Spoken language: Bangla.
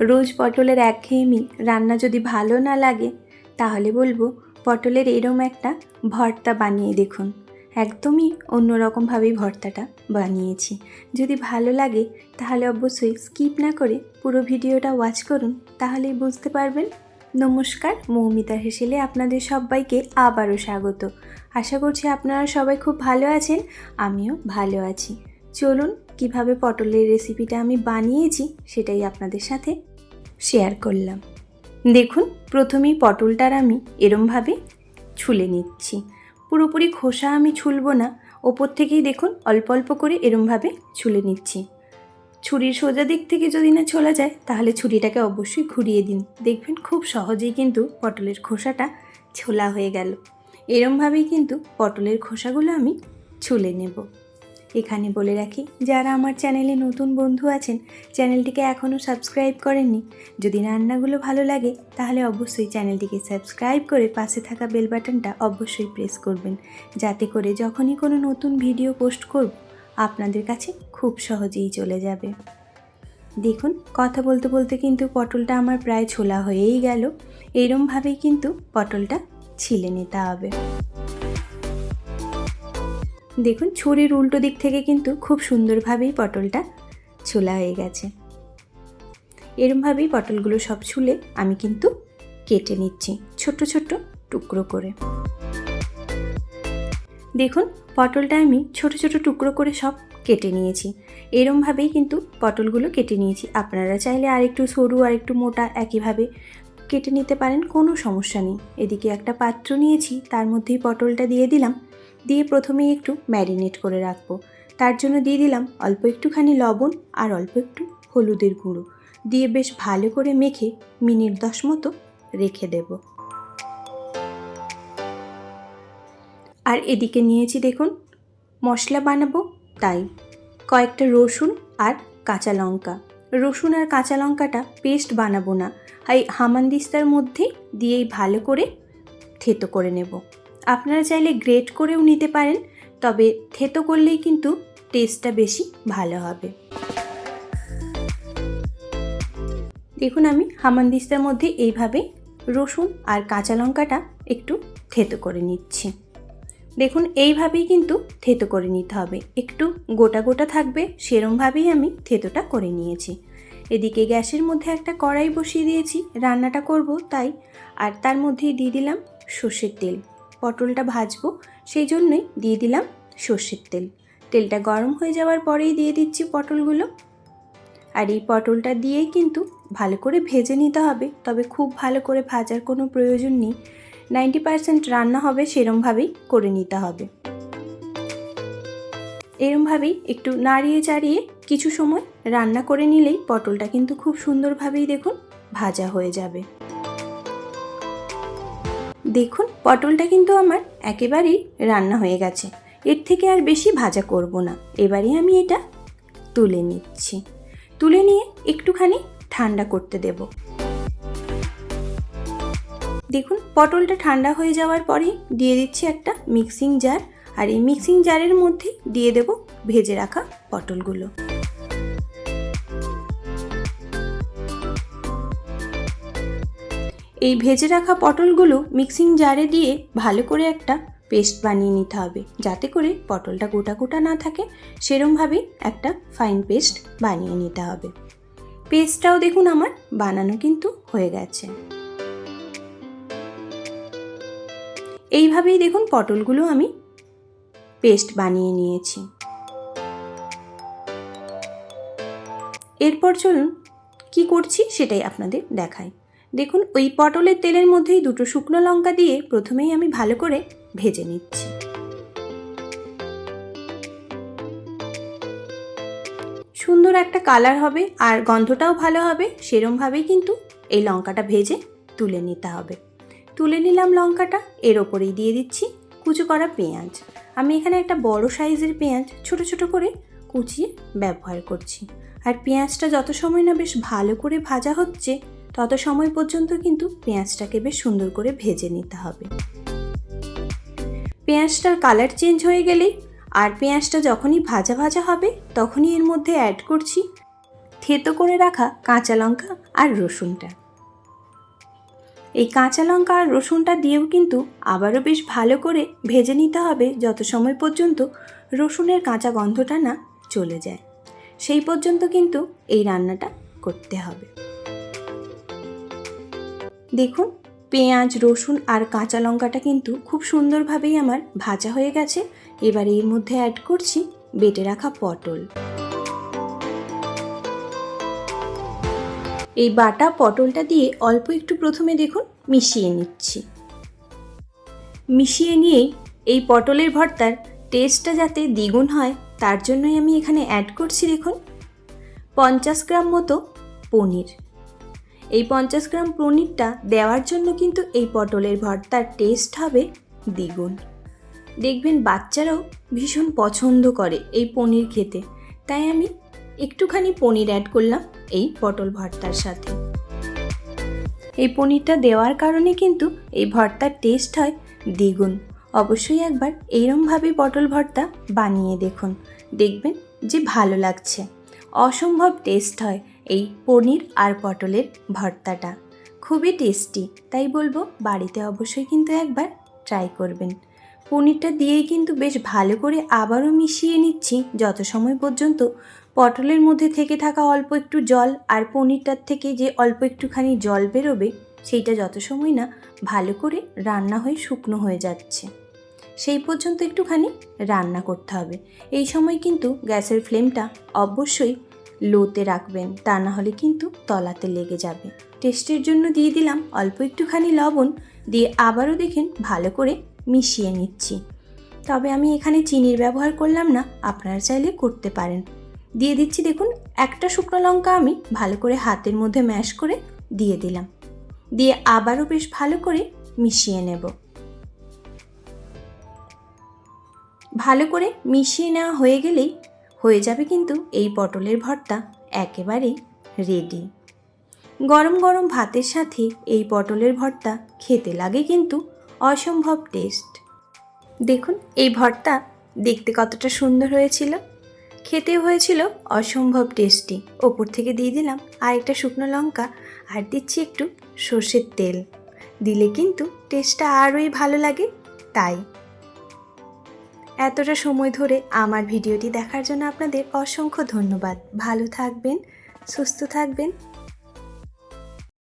রোজ পটলের একঘেয়েমি রান্না যদি ভালো না লাগে, তাহলে বলব পটলের এরম একটা ভর্তা বানিয়ে দেখুন। একদমই অন্যরকমভাবেই ভর্তাটা বানিয়েছি। যদি ভালো লাগে, তাহলে অবশ্যই স্কিপ না করে পুরো ভিডিওটা ওয়াচ করুন, তাহলেই বুঝতে পারবেন। নমস্কার, মৌমিতা হেসেলে আপনাদের সবাইকে আবারও স্বাগত। আশা করছি আপনারা সবাই খুব ভালো আছেন, আমিও ভালো আছি। চলুন কীভাবে পটলের রেসিপিটা আমি বানিয়েছি সেটাই আপনাদের সাথে শেয়ার করলাম। দেখুন, প্রথমেই পটলটার আমি এরমভাবে ছুলে নিচ্ছি। পুরোপুরি খোসা আমি ছুলব না, ওপর থেকেই দেখুন অল্প অল্প করে এরমভাবে ছুলে নিচ্ছি। ছুরির সোজা দিক থেকে যদি না ছোলা যায়, তাহলে ছুরিটাকে অবশ্যই ঘুরিয়ে দিন। দেখবেন খুব সহজেই কিন্তু পটলের খোসাটা ছোলা হয়ে গেল। এরমভাবেই কিন্তু পটলের খোসাগুলো আমি ছুলে নেব। এখানে বলে রাখি, যারা আমার চ্যানেলে নতুন বন্ধু আছেন, চ্যানেলটিকে এখনও সাবস্ক্রাইব করেননি, যদি রান্নাগুলো ভালো লাগে, তাহলে অবশ্যই চ্যানেলটিকে সাবস্ক্রাইব করে পাশে থাকা বেল বাটনটা অবশ্যই প্রেস করবেন, যাতে করে যখনই কোনো নতুন ভিডিও পোস্ট করব, আপনাদের কাছে খুব সহজেই চলে যাবে। দেখুন, কথা বলতে বলতে কিন্তু পটলটা আমার প্রায় ছোলা হয়েই গেল এইরমভাবেই কিন্তু পটলটা ছিলে নিতে হবে। দেখুন, ছুরির উল্টো দিক থেকে কিন্তু খুব সুন্দরভাবেই পটলটা ছোলা হয়ে গেছে। এরমভাবেই পটলগুলো সব ছুলে আমি কিন্তু কেটে নিচ্ছি ছোট্ট ছোট্ট টুকরো করে। দেখুন, পটলটা আমি ছোট ছোট টুকরো করে সব কেটে নিয়েছি। এরমভাবেই কিন্তু পটলগুলো কেটে নিয়েছি। আপনারা চাইলে আরেকটু সরু আর একটু মোটা একইভাবে কেটে নিতে পারেন, কোনো সমস্যা নেই। এদিকে একটা পাত্র নিয়েছি, তার মধ্যেই পটলটা দিয়ে দিলাম। দিয়ে প্রথমেই একটু ম্যারিনেট করে রাখব। তার জন্য দিয়ে দিলাম অল্প একটুখানি লবণ আর অল্প একটু হলুদের গুঁড়ো। দিয়ে বেশ ভালো করে মেখে মিনিট দশ মতো রেখে দেব। আর এদিকে নিয়েছি দেখুন, মশলা বানাবো, তাই কয়েকটা রসুন আর কাঁচা লঙ্কা। রসুন আর কাঁচা লঙ্কাটা পেস্ট বানাবো না, এই হামানদিস্তার মধ্যে দিয়েই ভালো করে থেতো করে নেব। আপনারা চাইলে গ্রেট করেও নিতে পারেন, তবে থেতো করলেই কিন্তু টেস্টটা বেশি ভালো হবে। দেখুন আমি হামানদিস্তার মধ্যে এইভাবে রসুন আর কাঁচা লঙ্কাটা একটু থেতো করে নিচ্ছি। দেখুন এইভাবেই কিন্তু থেতো করে নিতে হবে। একটু গোটা গোটা থাকবে, সেরমভাবেই আমি থেতোটা করে নিয়েছি। এদিকে গ্যাসের মধ্যে একটা কড়াই বসিয়ে দিয়েছি, রান্নাটা করব তাই, আর তার মধ্যেই দিয়ে দিলাম সর্ষের তেল। পটলটা ভাজবো, সেই জন্যই দিয়ে দিলাম সর্ষের তেল। তেলটা গরম হয়ে যাওয়ার পরেই দিয়ে দিচ্ছি পটলগুলো। আর এই পটলটা দিয়েই কিন্তু ভালো করে ভেজে নিতে হবে, তবে খুব ভালো করে ভাজার কোনো প্রয়োজন নেই। নাইনটি পারসেন্ট রান্না হবে, সেরমভাবেই করে নিতে হবে। এরমভাবেই একটু নাড়িয়ে চাড়িয়ে কিছু সময় রান্না করে নিলেই পটলটা কিন্তু খুব সুন্দরভাবেই দেখুন ভাজা হয়ে যাবে। দেখুন, পটলটা কিন্তু আমার একেবারেই রান্না হয়ে গেছে। এর থেকে আর বেশি ভাজা করব না। এবারে আমি এটা তুলে নিচ্ছি। তুলে নিয়ে একটুখানি ঠান্ডা করতে দেব। দেখুন, পটলটা ঠান্ডা হয়ে যাওয়ার পরেই দিয়ে দিচ্ছি একটা মিক্সিং জার আর এই মিক্সিং জারের মধ্যে দিয়ে দেব ভেজে রাখা পটলগুলো। এই ভেজে রাখা পটলগুলো মিক্সিং জারে দিয়ে ভালো করে একটা পেস্ট বানিয়ে নিতে হবে, যাতে করে পটলটা গোটা গোটা না থাকে। সেরমভাবেই একটা ফাইন পেস্ট বানিয়ে নিতে হবে। পেস্টটাও দেখুন আমার বানানো কিন্তু হয়ে গেছে। এইভাবেই দেখুন পটলগুলো আমি পেস্ট বানিয়ে নিয়েছি। এরপর চলুন কি করছি সেটাই আপনাদের দেখাই। দেখুন, ওই পটলের তেলের মধ্যেই দুটো শুকনো লঙ্কা দিয়ে প্রথমেই আমি ভালো করে ভেজে নিচ্ছি। সুন্দর একটা কালার হবে আর গন্ধটাও ভালো হবে, সেরমভাবেই কিন্তু এই লঙ্কাটা ভেজে তুলে নিতে হবে। তুলে নিলাম লঙ্কাটা, এর ওপরেই দিয়ে দিচ্ছি কুচো করা পেঁয়াজ। আমি এখানে একটা বড় সাইজের পেঁয়াজ ছোট ছোট করে কুচিয়ে ব্যবহার করছি। আর পেঁয়াজটা যত সময় না বেশ ভালো করে ভাজা হচ্ছে তত সময় পর্যন্ত কিন্তু পেঁয়াজটাকে বেশ সুন্দর করে ভেজে নিতে হবে। পেঁয়াজটার কালার চেঞ্জ হয়ে গেলেই আর পেঁয়াজটা যখনই ভাজা ভাজা হবে তখনই এর মধ্যে অ্যাড করছি থেতো করে রাখা কাঁচা লঙ্কা আর রসুনটা। এই কাঁচা লঙ্কা আর রসুনটা দিয়েও কিন্তু আবারও বেশ ভালো করে ভেজে নিতে হবে যত সময় পর্যন্ত রসুনের কাঁচা গন্ধটা না চলে যায়। সেই পর্যন্ত কিন্তু এই রান্নাটা করতে হবে। দেখুন, পেঁয়াজ, রসুন আর কাঁচা লঙ্কাটা কিন্তু খুব সুন্দরভাবেই আমার ভাজা হয়ে গেছে। এবার এর মধ্যে অ্যাড করছি বেটে রাখা পটল। এই বাটা পটলটা দিয়ে অল্প একটু প্রথমে দেখুন, মিশিয়ে নিচ্ছি। মিশিয়ে নিয়েই এই পটলের ভর্তার টেস্টটা যাতে দ্বিগুণ হয়, তার জন্যই আমি এখানে অ্যাড করছি দেখুন, পঞ্চাশ গ্রাম মতো পনির। এই পঞ্চাশ গ্রাম পনিরটা দেওয়ার জন্য কিন্তু এই পটলের ভর্তার টেস্ট হবে দ্বিগুণ। দেখবেন বাচ্চারাও ভীষণ পছন্দ করে এই পনির খেতে। তাই আমি একটুখানি পনির অ্যাড করলাম এই পটল ভর্তার সাথে। এই পনিরটা দেওয়ার কারণে কিন্তু এই ভর্তার টেস্ট হয় দ্বিগুণ। অবশ্যই একবার এইরমভাবে পটল ভর্তা বানিয়ে দেখুন। দেখবেন যে ভালো লাগছে। অসম্ভব টেস্ট হয় এই পনির আর পটলের ভর্তাটা। খুবই টেস্টি, তাই বলব বাড়িতে অবশ্যই কিন্তু একবার ট্রাই করবেন। পনিরটা দিয়েই কিন্তু বেশ ভালো করে আবারও মিশিয়ে নিচ্ছি, যত সময় পর্যন্ত পটলের মধ্যে থেকে থাকা অল্প একটু জল আর পনিরটার থেকে যে অল্প একটুখানি জল বেরোবে, সেইটা যত সময় না ভালো করে রান্না হয়ে শুকনো হয়ে যাচ্ছে। সেই পর্যন্ত একটুখানি রান্না করতে হবে। এই সময় কিন্তু গ্যাসের ফ্লেমটা অবশ্যই লোতে রাখবেন, তা না হলে কিন্তু তলাতে লেগে যাবে। টেস্টের জন্য দিয়ে দিলাম অল্প একটুখানি লবণ, দিয়ে আবারও দেখেন ভালো করে মিশিয়ে নিচ্ছি। তবে আমি এখানে চিনির ব্যবহার করলাম না, আপনারা চাইলে করতে পারেন। দিয়ে দিচ্ছি দেখুন, একটা শুকনো লঙ্কা আমি ভালো করে হাতের মধ্যে ম্যাশ করে দিয়ে দিলাম। দিয়ে আবারও বেশ ভালো করে মিশিয়ে নেব। ভালো করে মিশিয়ে নেওয়া হয়ে গেলেই হয়ে যাবে কিন্তু এই পটলের ভর্তা একেবারেই রেডি গরম গরম ভাতের সাথে এই পটলের ভর্তা খেতে লাগে কিন্তু অসম্ভব টেস্ট দেখুন, এই ভর্তা দেখতে কতটা সুন্দর হয়েছিল। খেতে হয়েছিল অসম্ভব টেস্টি ওপর থেকে দিয়ে দিলাম আর একটা শুকনো লঙ্কা আর দিচ্ছি একটু সর্ষের তেল। দিলে কিন্তু টেস্টটা আরোই ভালো লাগে, তাই এতটা সময় ধরে আমার ভিডিওটি দেখার জন্য আপনাদের অসংখ্য ধন্যবাদ। ভালো থাকবেন সুস্থ থাকবেন।